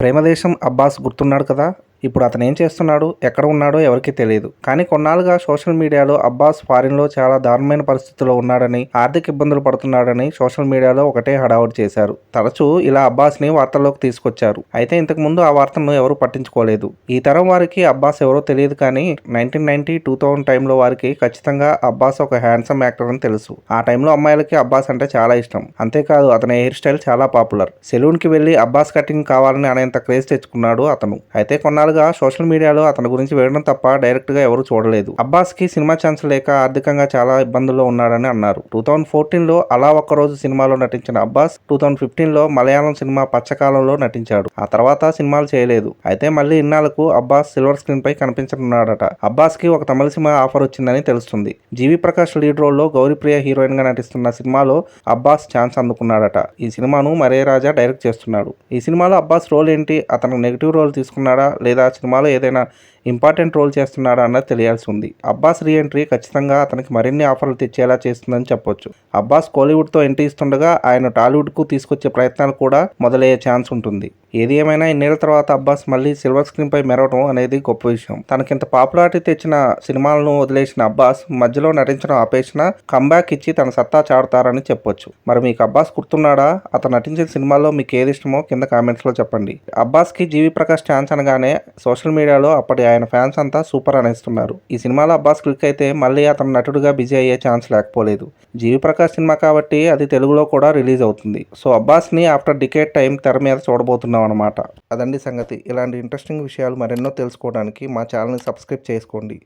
ప్రేమదేశం అబ్బాస్ గుర్తున్నాడు కదా? ఇప్పుడు అతను ఏం చేస్తున్నాడు? ఎక్కడ ఉన్నాడో ఎవరికీ తెలియదు కానీ కొన్నాళ్ళుగా సోషల్ మీడియాలో అబ్బాస్ ఫారిన్లో చాలా దారుణమైన పరిస్థితుల్లో ఉన్నాడని ఆర్థిక ఇబ్బందులు పడుతున్నాడని సోషల్ మీడియాలో ఒకటే హడావుడి చేశారు. తరచూ ఇలా అబ్బాస్ని వార్తల్లోకి తీసుకొచ్చారు. అయితే ఇంతకు ముందు ఆ వార్తను ఎవరు పట్టించుకోలేదు. ఈ తరం వారికి అబ్బాస్ ఎవరో తెలియదు కానీ నైన్టీన్ నైన్టీ టూ థౌసండ్ టైంలో వారికి ఖచ్చితంగా అబ్బాస్ ఒక హ్యాండ్సమ్ యాక్టర్ అని తెలుసు. ఆ టైంలో అమ్మాయిలకి అబ్బాస్ అంటే చాలా ఇష్టం. అంతేకాదు అతని హెయిర్ స్టైల్ చాలా పాపులర్. సెలూన్కి వెళ్ళి అబ్బాస్ కటింగ్ కావాలని అనేంత క్రేజ్ తెచ్చుకున్నాడు అతను. అయితే కొన్నాళ్ళుగా సోషల్ మీడియాలో అతని గురించి వేయడం తప్ప డైరెక్ట్గా ఎవరు చూడలేదు. అబ్బాస్కి సినిమా ఛాన్స్ లేక ఆర్థికంగా చాలా ఇబ్బందుల్లో ఉన్నాడని అన్నారు. టూ థౌజండ్ ఫోర్టీన్లో అలా ఒక్కరోజు సినిమాలో నటించిన అబ్బాస్ టూ థౌజండ్ ఫిఫ్టీన్లో మలయాళం సినిమా పచ్చకాలంలో నటించాడు. ఆ తర్వాత సినిమాలు చేయలేదు. అయితే మళ్ళీ ఇన్నాళ్ళకు అబ్బాస్ సిల్వర్ స్క్రీన్ పై కనిపించనున్నాడట. అబ్బాస్కి ఒక తమిళ సినిమా ఆఫర్ వచ్చిందని తెలుస్తుంది. జీవి ప్రకాష్ లీడ్ రోల్లో గౌరీప్రియ హీరోయిన్గా నటిస్తున్న సినిమాలో అబ్బాస్ ఛాన్స్ అందుకున్నాడట. ఈ సినిమాను మరే రాజా డైరెక్ట్ చేస్తున్నాడు. ఈ సినిమాలో అబ్బాస్ రోల్ ఏంటి? అతను నెగిటివ్ రోల్ తీసుకున్నాడా? లేదా సినిమాలో ఏదైనా ఇంపార్టెంట్ రోల్ చేస్తున్నాడా అన్నది తెలియాల్సి ఉంది. అబ్బాస్ రీఎంట్రీ ఖచ్చితంగా అతనికి మరిన్ని ఆఫర్లు తెచ్చేలా చేస్తుందని చెప్పొచ్చు. అబ్బాస్ కోలీవుడ్తో ఎంట్రీ ఇస్తుండగా ఆయన టాలీవుడ్కు తీసుకొచ్చే ప్రయత్నాలు కూడా మొదలయ్యే ఛాన్స్ ఉంటుంది. ఏది ఏమైనా ఇన్నేళ్ళ తర్వాత అబ్బాస్ మళ్ళీ సిల్వర్ స్క్రీన్ పై మెరవడం అనేది గొప్ప విషయం. తనకింత పాపులారిటీ తెచ్చిన సినిమాలను వదిలేసిన అబ్బాస్ మధ్యలో నటించడం ఆపేసిన కంబ్యాక్ ఇచ్చి తన సత్తా చాడతారని చెప్పొచ్చు. మరి మీకు అబ్బాస్ గుర్తున్నాడా? అతను నటించిన సినిమాల్లో మీకు ఏది ఇష్టమో కింద కామెంట్స్లో చెప్పండి. అబ్బాస్కి జీవి ప్రకాష్ ఛాన్స్ అనగానే సోషల్ మీడియాలో అప్పటి ఆయన ఫ్యాన్స్ అంతా సూపర్ అనేస్తున్నారు. ఈ సినిమాలో అబ్బాస్ క్లిక్ అయితే మళ్ళీ అతను నటుడుగా బిజీ అయ్యే ఛాన్స్ లేకపోలేదు. జీవి ప్రకాష్ సినిమా కాబట్టి అది తెలుగులో కూడా రిలీజ్ అవుతుంది. సో అబ్బాస్ని ఆఫ్టర్ డికేట్ టైం తెర మీద చూడబోతున్నాం. అనమాట అదండి సంగతి. ఇలాంటి ఇంట్రెస్టింగ్ విషయాలు మరెన్నో తెలుసుకోవడానికి మా ఛానల్ని సబ్స్క్రైబ్ చేసుకోండి.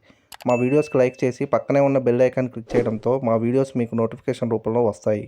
మా వీడియోస్కి లైక్ చేసి పక్కనే ఉన్న బెల్ ఐకాన్ క్లిక్ చేయడంతో మా వీడియోస్ మీకు నోటిఫికేషన్ రూపంలో వస్తాయి.